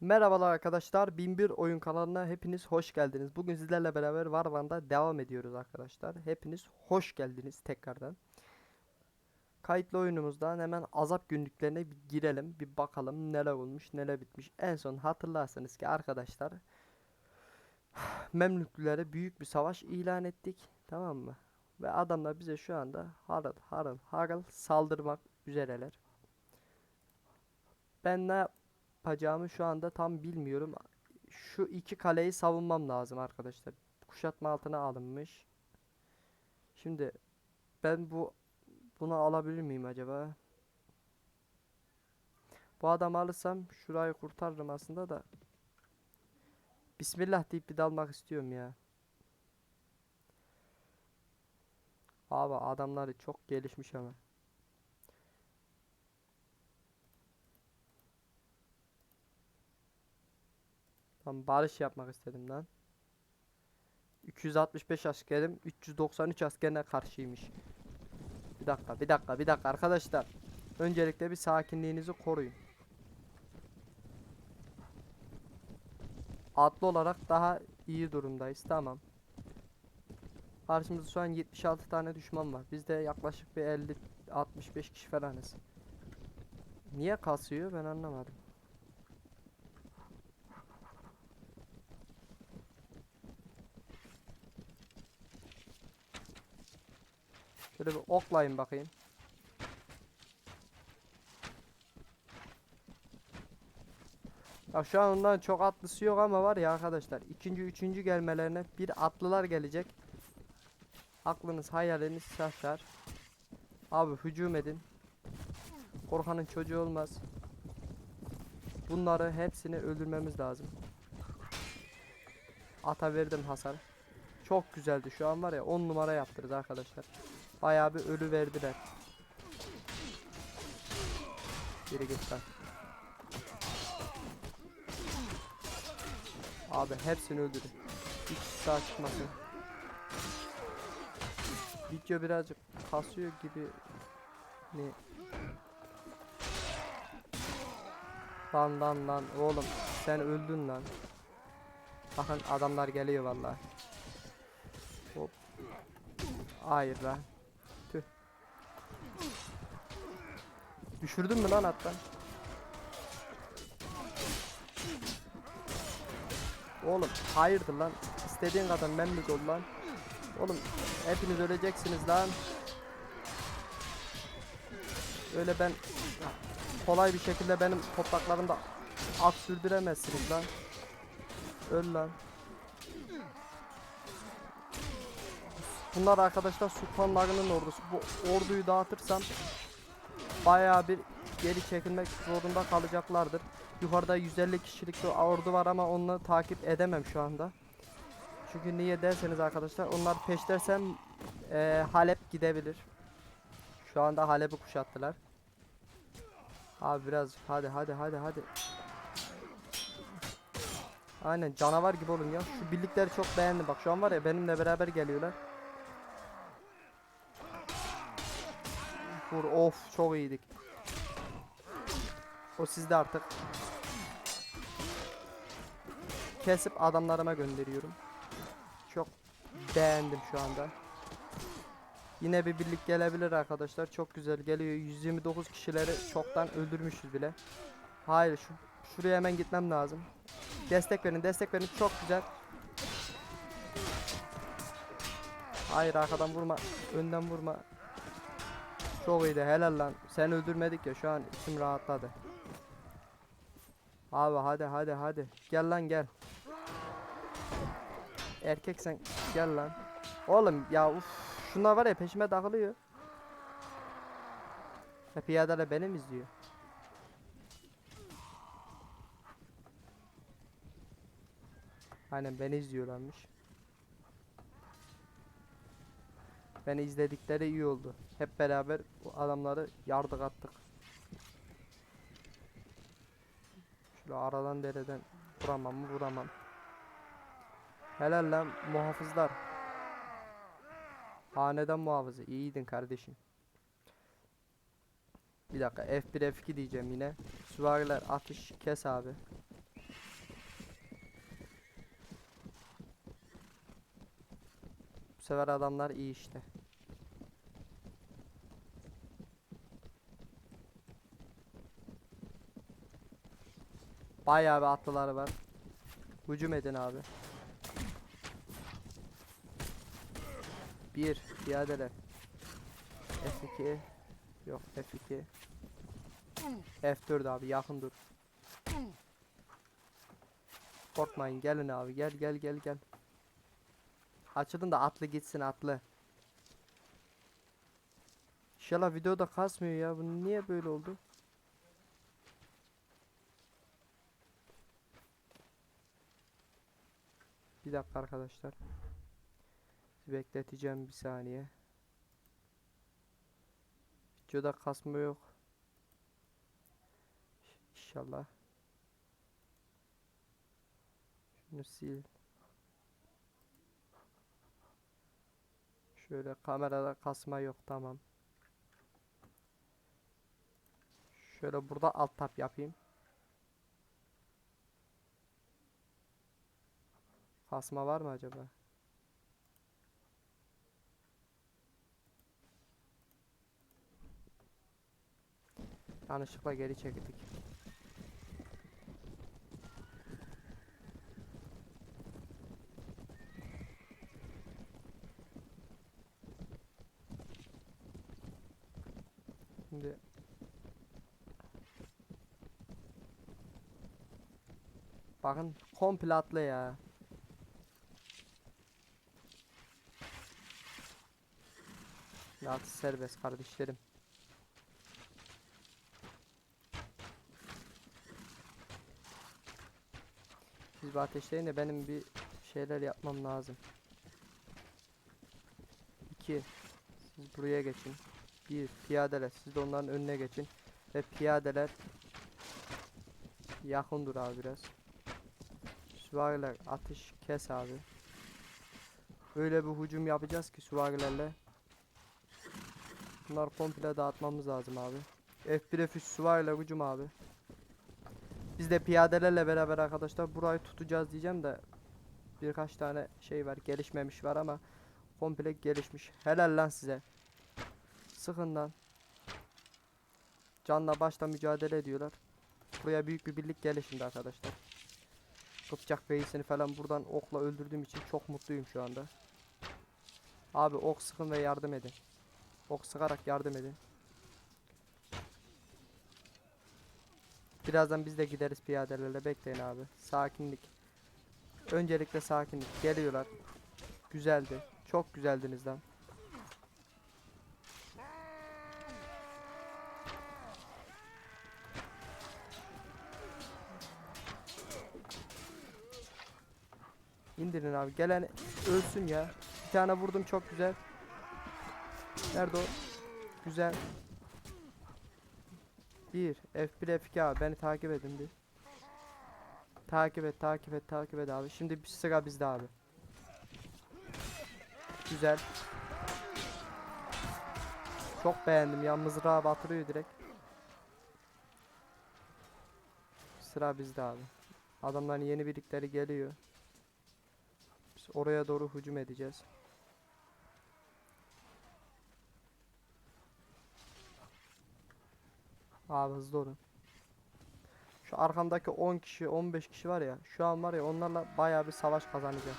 Merhabalar arkadaşlar. 1001 oyun kanalına hepiniz hoş geldiniz. Bugün sizlerle beraber Varvan'da devam ediyoruz arkadaşlar. Hepiniz hoş geldiniz tekrardan. Kayıtlı oyunumuzdan hemen azap günlüklerine bir girelim. Bir bakalım neler olmuş, neler bitmiş. En son hatırlarsanız ki arkadaşlar Memlüklülere büyük bir savaş ilan ettik. Tamam mı? Ve adamlar bize şu anda harıl harıl harıl saldırmak üzereler. Ben ne yapacağımı şu anda tam bilmiyorum. Şu iki kaleyi savunmam lazım arkadaşlar. Kuşatma altına alınmış. Şimdi ben bu bunu alabilir miyim acaba? Bu adamı alırsam şurayı kurtarırım aslında da. Bismillah deyip bir dalmak istiyorum ya. Abi adamları çok gelişmiş ama. Tam barış yapmak istedim lan. 265 askerim 393 askerine karşıymış. Bir dakika, bir dakika, bir dakika arkadaşlar. Öncelikle bir sakinliğinizi koruyun. Atlı olarak daha iyi durumdayız. Tamam. Karşımızda şu an 76 tane düşman var. Bizde yaklaşık bir 50 65 kişi falanız. Niye kasıyor ben anlamadım. Şöyle bir oklayın bakayım. Ya şu an ondan çok atlısı yok ama var ya arkadaşlar. ikinci üçüncü gelmelerine bir atlılar gelecek. Aklınız hayaliniz şaşar. Abi hücum edin. Korkanın çocuğu olmaz. Bunları hepsini öldürmemiz lazım. Ata verdim hasar. Çok güzeldi. Şu an var ya 10 numara yaptırız arkadaşlar. Bayağı bir ölü verdiler. Geri git. Abi hepsini öldürün. Hiç sağ çıkmasın. Video birazcık kasıyor gibi. Ne? Lan lan lan oğlum sen öldün lan. Bakın adamlar geliyor vallahi. Hop. Hayır lan. Düşürdün mü lan attan? Oğlum hayırdır lan. İstediğin kadar memnun ol lan. Oğlum hepiniz öleceksiniz lan. Öyle ben kolay bir şekilde benim topraklarımda at sürdüremezsiniz lan. Öl lan. Bunlar arkadaşlar sultanlarının ordusu. Bu orduyu dağıtırsam bayağı bir geri çekilmek zorunda kalacaklardır. Yukarıda 150 kişilik bir ordu var ama onu takip edemem şu anda. Çünkü niye derseniz arkadaşlar onlar peşlersem eee, Halep gidebilir. Şu anda Halep'i kuşattılar. Abi biraz hadi hadi hadi hadi. Aynen canavar gibi olun ya. Şu birlikleri çok beğendim. Bak şu an var ya benimle beraber geliyorlar. Vur of çok iyiydik. O sizde artık. Kesip adamlarıma gönderiyorum. Çok beğendim şu anda. Yine bir birlik gelebilir arkadaşlar. Çok güzel geliyor. 129 kişileri çoktan öldürmüşüz bile. Hayır şu şuraya hemen gitmem lazım. Destek verin, destek verin. Çok güzel. Hayır arkadan vurma. Önden vurma. Çok iyiydi. Helal lan. Sen öldürmedik ya. Şu an içim rahatladı. Abi hadi hadi hadi. Gel lan gel. Erkek sen gel lan. Oğlum ya uf. Şunlar var ya peşime takılıyor. Ya piyadeler benim izliyor. Aynen beni izliyorlarmış. Beni izledikleri iyi oldu. Hep beraber bu adamları yardık attık. Şöyle aradan dereden vuramam mı vuramam. Helal lan muhafızlar. Hanedan muhafızı iyiydin kardeşim. Bir dakika F1 F2 diyeceğim yine. Süvariler atış kes abi. Bu sefer adamlar iyi işte. Bayağı bir atlıları var. Hücum edin abi. Bir piyadeler. F2 yok F2 F4 abi yakın dur. Korkmayın gelin abi gel gel gel gel. Açılın da atlı gitsin atlı. İnşallah videoda kasmıyor ya. Bu niye böyle oldu? Bir dakika arkadaşlar. Bekleteceğim bir saniye. Videoda kasma yok. İnşallah. Şunu sil. Şöyle kamerada kasma yok tamam. Şöyle burada alt tab yapayım. Kasma var mı acaba? Yanlışlıkla geri çekildik. Şimdi Bakın komple atlı ya. Ya serbest kardeşlerim. Siz bir ateşleyin de benim bir şeyler yapmam lazım. 2 Siz buraya geçin. 1 piyadeler siz de onların önüne geçin ve piyadeler yakın dur abi biraz. Süvariler atış kes abi. Öyle bir hücum yapacağız ki süvarilerle. Bunları komple dağıtmamız lazım abi. F1 F3 süvariler hücum abi. Biz de piyadelerle beraber arkadaşlar burayı tutacağız diyeceğim de birkaç tane şey var gelişmemiş var ama komple gelişmiş. Helal lan size. Sıkın lan. Canla başla mücadele ediyorlar. Buraya büyük bir birlik gelir şimdi arkadaşlar. Kıpçak reisini falan buradan okla öldürdüğüm için çok mutluyum şu anda. Abi ok sıkın ve yardım edin. Ok sıkarak yardım edin. Birazdan biz de gideriz piyadelerle bekleyin abi. Sakinlik. Öncelikle sakinlik. Geliyorlar. Güzeldi. Çok güzeldiniz lan. İndirin abi. Gelen ölsün ya. Bir tane vurdum çok güzel. Nerede o? Güzel. Bir. F1 F2 abi. Beni takip edin bir. Takip et, takip et, takip et abi. Şimdi bir sıra bizde abi. Güzel. Çok beğendim ya. Mızrağı batırıyor direkt. Sıra bizde abi. Adamların yeni birlikleri geliyor. Biz oraya doğru hücum edeceğiz. Abi hızlı olun. Şu arkamdaki 10 kişi 15 kişi var ya şu an var ya onlarla bayağı bir savaş kazanacağım.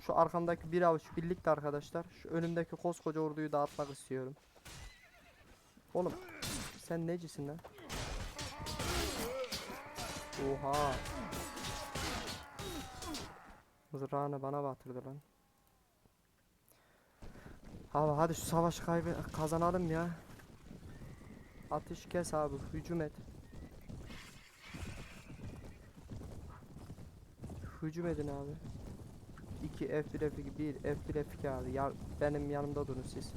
Şu arkamdaki bir avuç birlikte arkadaşlar şu önümdeki koskoca orduyu dağıtmak istiyorum. Oğlum sen necisin lan? Oha. Mızrağını bana batırdı lan. Abi hadi şu savaşı kaybe kazanalım ya. Atış kes abi hücum et. Hücum edin abi. 2 F1 F2 1 F1 F2 abi. Ya benim yanımda durun siz.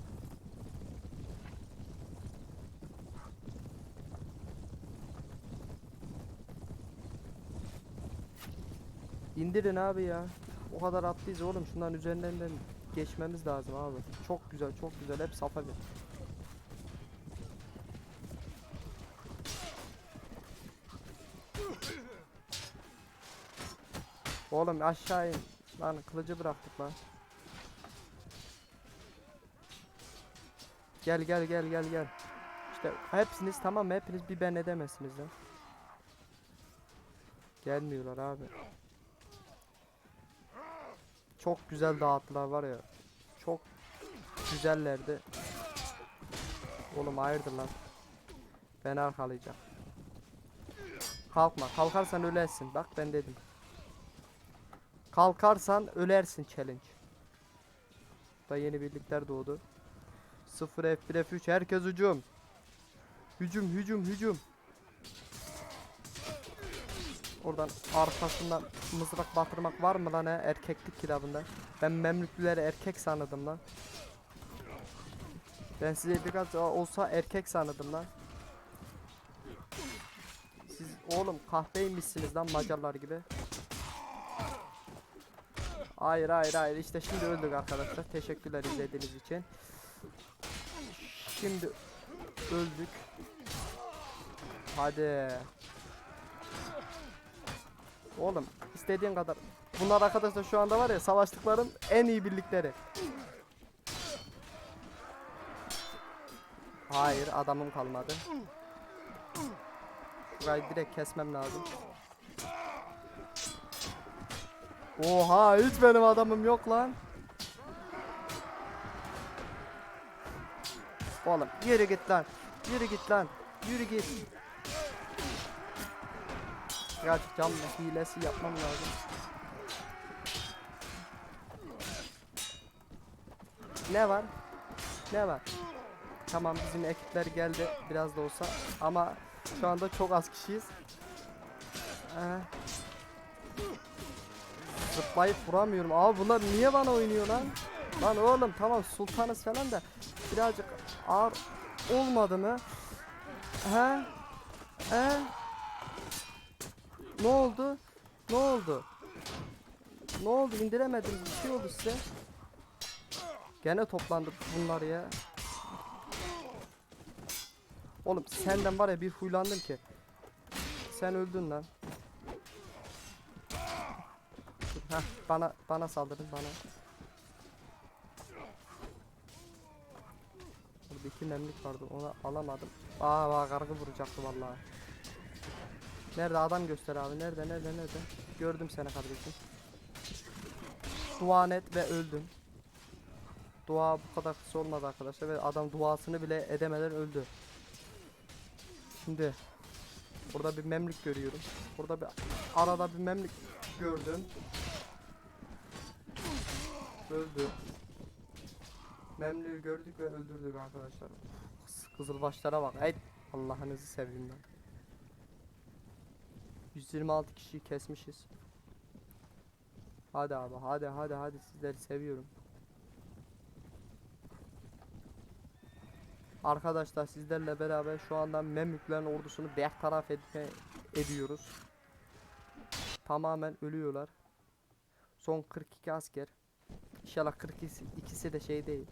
İndirin abi ya. O kadar atlıyız oğlum. Şunların üzerinden de geçmemiz lazım abi. Çok güzel, çok güzel. Hep safa bir. Oğlum aşağı in. Lan kılıcı bıraktık lan. Gel gel gel gel gel. İşte hepsiniz tamam? Hepiniz bir ben edemezsiniz lan. Gelmiyorlar abi. Çok güzel dağıttılar var ya. Çok güzellerdi. Oğlum hayırdır lan. Beni arkalayacak. Kalkma. Kalkarsan ölersin. Bak ben dedim. Kalkarsan ölersin challenge. Da yeni birlikler doğdu. 0 F1 F3 herkes hücum. Hücum hücum hücum. Oradan arkasından mızrak batırmak var mı lan he erkeklik kitabında? Ben memlüklüleri erkek sanırdım lan. Ben size birkaç olsa erkek sanırdım lan. Siz oğlum kahveymişsiniz lan Macarlar gibi. Hayır hayır hayır işte şimdi öldük arkadaşlar. Teşekkürler izlediğiniz için. Şimdi öldük. Hadi. Oğlum istediğin kadar. Bunlar arkadaşlar şu anda var ya savaştıklarım en iyi birlikleri. Hayır adamım kalmadı. Şurayı direkt kesmem lazım. Oha hiç benim adamım yok lan. Oğlum yürü git lan. Yürü git lan. Yürü git. Birazcık cam hilesi yapmam lazım. Ne var? Ne var? Tamam bizim ekipler geldi biraz da olsa ama şu anda çok az kişiyiz. Ee, zıplayıp vuramıyorum. Abi bunlar niye bana oynuyor lan? Lan oğlum tamam sultanız falan da birazcık ağır olmadı mı? He? He? Ne oldu? Ne oldu? Ne oldu? İndiremedim. Bir şey oldu size. Gene toplandı bunlar ya. Oğlum senden var ya bir huylandım ki. Sen öldün lan. Heh, bana bana saldırın bana. Burada iki nemlik vardı onu alamadım. Aa bak kargı vuracaktı vallahi. Nerede adam göster abi nerede nerede nerede. Gördüm seni kardeşim. Dua et ve öldüm. Dua bu kadar kısa olmadı arkadaşlar ve adam duasını bile edemeden öldü. Şimdi burada bir memlük görüyorum. Burada bir arada bir memlük gördüm. Öldü. Memlüğü gördük ve öldürdük arkadaşlar. Kız- Kızılbaşlara bak. Ey Allah'ınızı seveyim ben. 126 kişiyi kesmişiz. Hadi abi hadi hadi hadi sizleri seviyorum. Arkadaşlar sizlerle beraber şu anda Memlüklerin ordusunu bertaraf etme ediyoruz. Tamamen ölüyorlar. Son 42 asker. İnşallah 42'si ikisi de şey değil.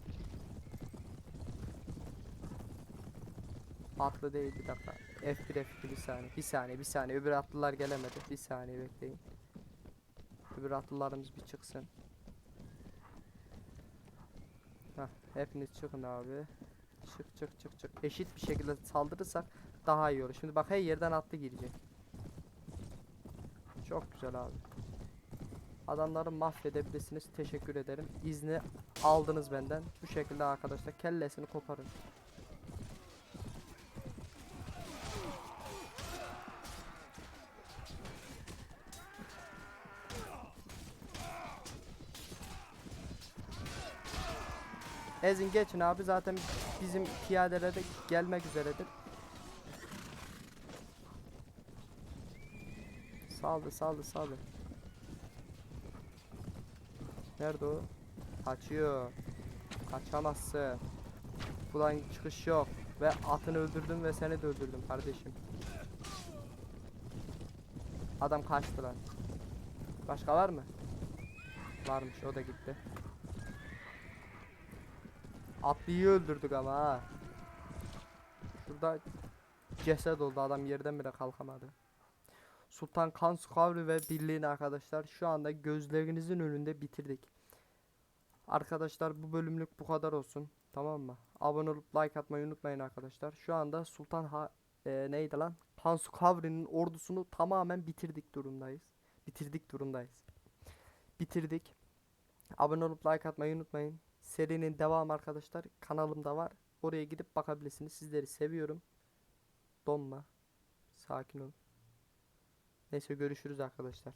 Atlı değil bir dakika. F1 F2 bir saniye. Bir saniye bir saniye. Öbür atlılar gelemedi. Bir saniye bekleyin. Öbür atlılarımız bir çıksın. Heh, hepiniz çıkın abi. Çık çık çık çık. Eşit bir şekilde saldırırsak daha iyi olur. Şimdi bak her yerden atlı girecek. Çok güzel abi. Adamları mahvedebilirsiniz. Teşekkür ederim. İzni aldınız benden. Bu şekilde arkadaşlar kellesini koparın. Ezin geçin abi zaten bizim piyadelere de gelmek üzeredir. Saldı saldı saldı. Nerede o? Kaçıyor. Kaçamazsın. Buradan çıkış yok. Ve atını öldürdüm ve seni de öldürdüm kardeşim. Adam kaçtı lan. Başka var mı? Varmış o da gitti. Atlıyı öldürdük ama ha. Şurada ceset oldu adam yerden bile kalkamadı. Sultan Kansukavri ve birliğini arkadaşlar şu anda gözlerinizin önünde bitirdik. Arkadaşlar bu bölümlük bu kadar olsun. Tamam mı? Abone olup like atmayı unutmayın arkadaşlar. Şu anda Sultan ha e, neydi lan? Kansukavri'nin ordusunu tamamen bitirdik durumdayız. Bitirdik durumdayız. Bitirdik. Abone olup like atmayı unutmayın. Serinin devamı arkadaşlar kanalımda var. Oraya gidip bakabilirsiniz. Sizleri seviyorum. Donma. Sakin ol. Neyse görüşürüz arkadaşlar.